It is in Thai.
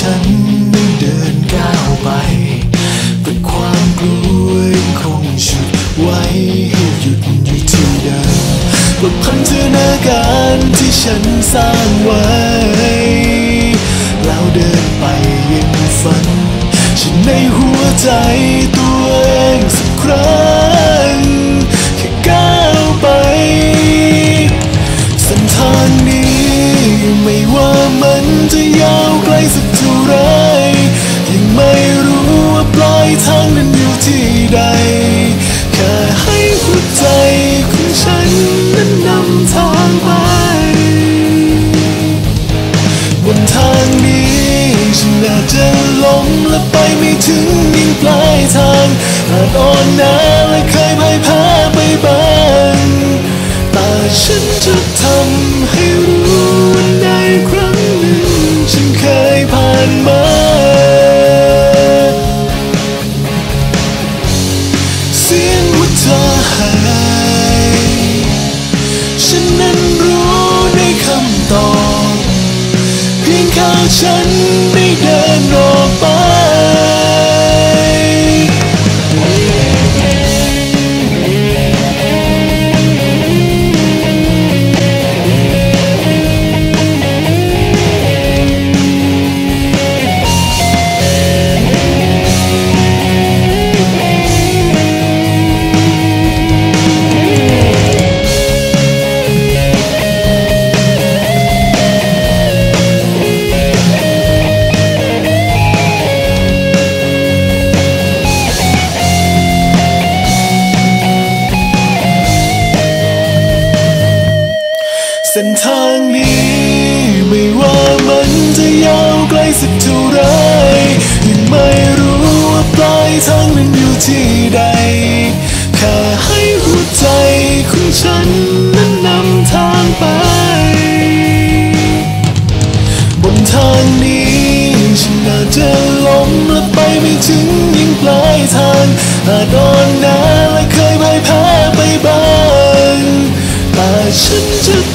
ฉันได้เดินก้าวไป แต่ความกลัวยัคงชุดไว้ให้หยุดอยู่ที่เดิมกลบพันธนาการที่ฉันสร้างไว้ นทางไป บนทางนี้ฉันอาจจะล้มและไปไม่ถึงยิ่งปลายทางอาจอ่อนแอและเคยพ่ายแพ้ไปบ้างแต่ฉันจะทำให้รู้ว่าในครั้งหนึ่งฉันเคยผ่านมาเสียงหัวใจ ฉันนั้นรู้ในคำตอบ เพียงแค่ฉันได้เดินรอ เส้นทางนี้ไม่ว่ามันจะยาวไกลสักเท่าไรยังไม่รู้ว่าปลายทางนั้นอยู่ที่ใด แค่ให้หัวใจของฉันนั้นนำทางไป บนทางนี้ฉันอาจจะล้มและไปไม่ถึงยิ่งปลายทางอาจอ่อนแอและเคยพ่ายแพ้ไปบ้างแต่ฉันจะ